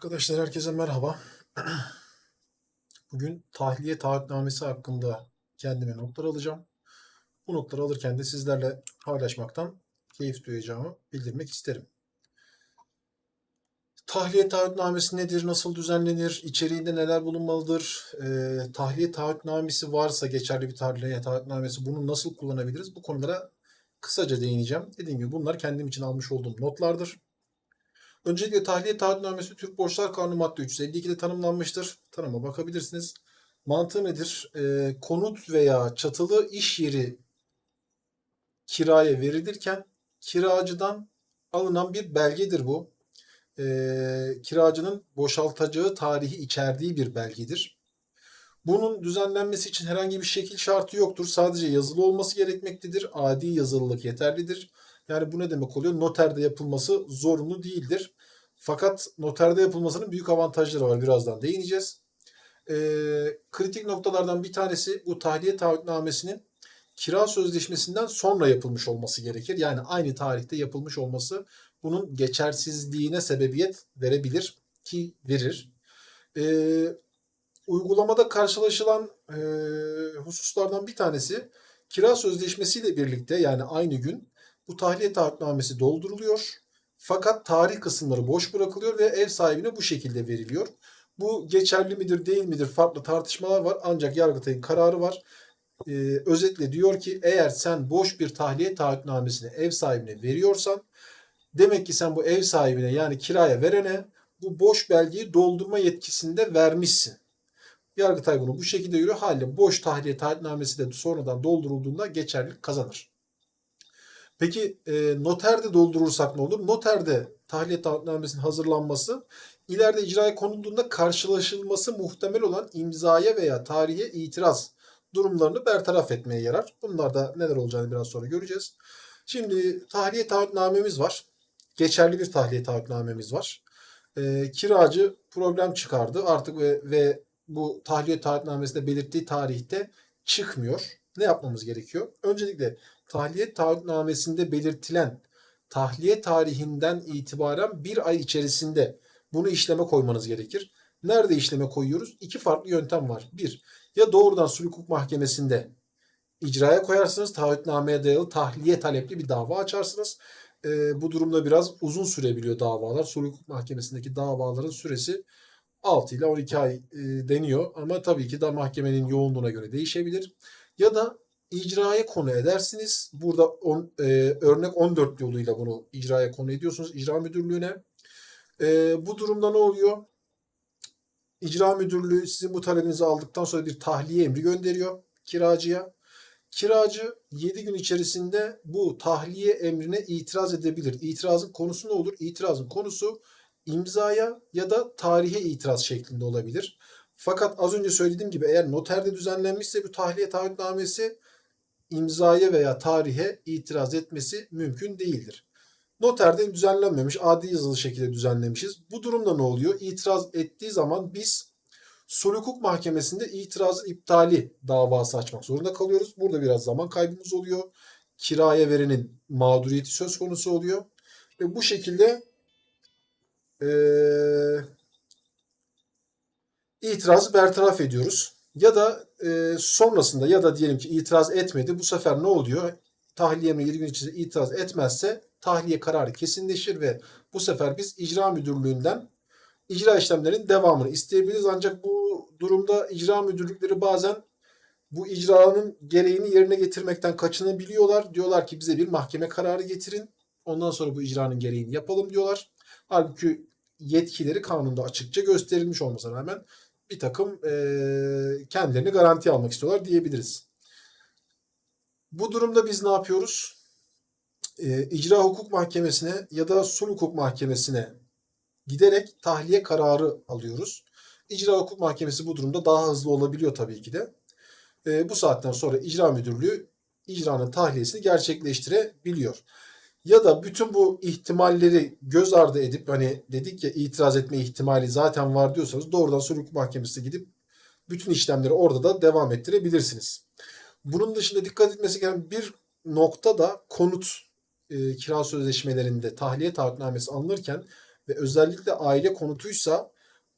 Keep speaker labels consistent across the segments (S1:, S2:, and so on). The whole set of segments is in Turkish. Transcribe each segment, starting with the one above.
S1: Arkadaşlar herkese merhaba. Bugün tahliye taahhütnamesi hakkında kendime notlar alacağım. Bu notları alırken de sizlerle paylaşmaktan keyif duyacağımı bildirmek isterim. Tahliye taahhütnamesi nedir, nasıl düzenlenir, içeriğinde neler bulunmalıdır, Ee, tahliye taahhütnamesi varsa geçerli bir tahliye taahhütnamesi bunu nasıl kullanabiliriz? Bu konulara kısaca değineceğim. Dediğim gibi bunlar kendim için almış olduğum notlardır. Öncelikle tahliye taahhütnamesi Türk Borçlar Kanunu madde 352'de tanımlanmıştır. Tanıma bakabilirsiniz. Mantığı nedir? Ee, konut veya çatılı iş yeri kiraya verilirken kiracıdan alınan bir belgedir bu. Ee, kiracının boşaltacağı tarihi içerdiği bir belgedir. Bunun düzenlenmesi için herhangi bir şekil şartı yoktur. Sadece yazılı olması gerekmektedir. Adi yazılılık yeterlidir. Yani bu ne demek oluyor? Noterde yapılması zorunlu değildir. Fakat noterde yapılmasının büyük avantajları var. Birazdan değineceğiz. Ee, kritik noktalardan bir tanesi bu tahliye taahhütnamesinin kira sözleşmesinden sonra yapılmış olması gerekir. Yani aynı tarihte yapılmış olması bunun geçersizliğine sebebiyet verebilir ki verir. Ee, uygulamada karşılaşılan e, hususlardan bir tanesi kira sözleşmesiyle birlikte yani aynı gün bu tahliye taahhütnamesi dolduruluyor. Fakat tarih kısımları boş bırakılıyor ve ev sahibine bu şekilde veriliyor. Bu geçerli midir değil midir farklı tartışmalar var ancak Yargıtay'ın kararı var. Ee, özetle diyor ki eğer sen boş bir tahliye taahhütnamesini ev sahibine veriyorsan demek ki sen bu ev sahibine yani kiraya verene bu boş belgeyi doldurma yetkisinde vermişsin. Yargıtay bunu bu şekilde görüyor. Halde boş tahliye taahhütnamesi de sonradan doldurulduğunda geçerlilik kazanır. Peki e, noterde doldurursak ne olur? Noterde tahliye taahhütnamesinin hazırlanması ileride icraya konulduğunda karşılaşılması muhtemel olan imzaya veya tarihe itiraz durumlarını bertaraf etmeye yarar. Bunlar da neler olacağını biraz sonra göreceğiz. Şimdi tahliye taahhütnamemiz var. Geçerli bir tahliye taahhütnamemiz var. E, kiracı problem çıkardı artık ve, ve bu tahliye taahhütnamesinde belirttiği tarihte çıkmıyor. Ne yapmamız gerekiyor? Öncelikle tahliye taahhütnamesinde belirtilen tahliye tarihinden itibaren bir ay içerisinde bunu işleme koymanız gerekir. Nerede işleme koyuyoruz? İki farklı yöntem var. Bir, ya doğrudan sulh hukuk mahkemesinde icraya koyarsınız. Taahhütnameye dayalı tahliye talepli bir dava açarsınız. Ee, bu durumda biraz uzun sürebiliyor davalar. Sulh hukuk mahkemesindeki davaların süresi 6 ile 12 ay e, deniyor. Ama tabii ki de mahkemenin yoğunluğuna göre değişebilir. Ya da icraya konu edersiniz. Burada on, e, örnek 14 yoluyla bunu icraya konu ediyorsunuz icra müdürlüğüne. E, bu durumda ne oluyor? İcra müdürlüğü sizin bu talebinizi aldıktan sonra bir tahliye emri gönderiyor kiracıya. Kiracı 7 gün içerisinde bu tahliye emrine itiraz edebilir. İtirazın konusu ne olur? İtirazın konusu imzaya ya da tarihe itiraz şeklinde olabilir. Fakat az önce söylediğim gibi eğer noterde düzenlenmişse bu tahliye taahhütnamesi imzaya veya tarihe itiraz etmesi mümkün değildir. Noterde düzenlenmemiş, adi yazılı şekilde düzenlemişiz. Bu durumda ne oluyor? İtiraz ettiği zaman biz sulh hukuk mahkemesinde itirazın iptali davası açmak zorunda kalıyoruz. Burada biraz zaman kaybımız oluyor. Kiraya verenin mağduriyeti söz konusu oluyor. Ve bu şekilde ee, itirazı bertaraf ediyoruz. Ya da e, sonrasında ya da diyelim ki itiraz etmedi. Bu sefer ne oluyor? Tahliye emri 7 gün içinde itiraz etmezse tahliye kararı kesinleşir ve bu sefer biz icra müdürlüğünden icra işlemlerinin devamını isteyebiliriz. Ancak bu durumda icra müdürlükleri bazen bu icranın gereğini yerine getirmekten kaçınabiliyorlar. Diyorlar ki bize bir mahkeme kararı getirin. Ondan sonra bu icranın gereğini yapalım diyorlar. Halbuki yetkileri kanunda açıkça gösterilmiş olmasına rağmen bir takım e, kendilerini garanti almak istiyorlar diyebiliriz. Bu durumda biz ne yapıyoruz? E, icra hukuk mahkemesine ya da sulh hukuk mahkemesine giderek tahliye kararı alıyoruz. İcra hukuk mahkemesi bu durumda daha hızlı olabiliyor tabii ki de. E, bu saatten sonra icra müdürlüğü icranın tahliyesini gerçekleştirebiliyor. Ya da bütün bu ihtimalleri göz ardı edip hani dedik ya itiraz etme ihtimali zaten var diyorsanız doğrudan sulh mahkemesine gidip bütün işlemleri orada da devam ettirebilirsiniz. Bunun dışında dikkat etmesi gereken bir nokta da konut e, kira sözleşmelerinde tahliye taahhütnamesi alınırken ve özellikle aile konutuysa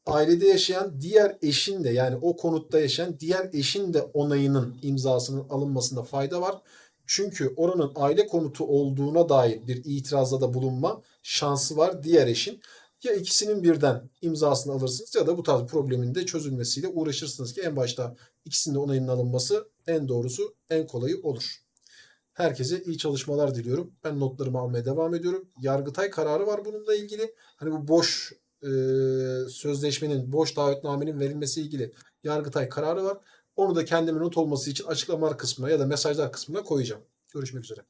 S1: ailede yaşayan diğer eşin de yani o konutta yaşayan diğer eşin de onayının imzasının alınmasında fayda var. Çünkü oranın aile konutu olduğuna dair bir itirazda da bulunma şansı var diğer eşin. Ya ikisinin birden imzasını alırsınız ya da bu tarz problemin de çözülmesiyle uğraşırsınız ki en başta ikisinin de onayının alınması en doğrusu en kolayı olur. Herkese iyi çalışmalar diliyorum. Ben notlarımı almaya devam ediyorum. Yargıtay kararı var bununla ilgili. Hani bu boş e, sözleşmenin, boş taahhütnamenin verilmesi ilgili Yargıtay kararı var. Onu da kendime not olması için açıklamalar kısmına ya da mesajlar kısmına koyacağım. Görüşmek üzere.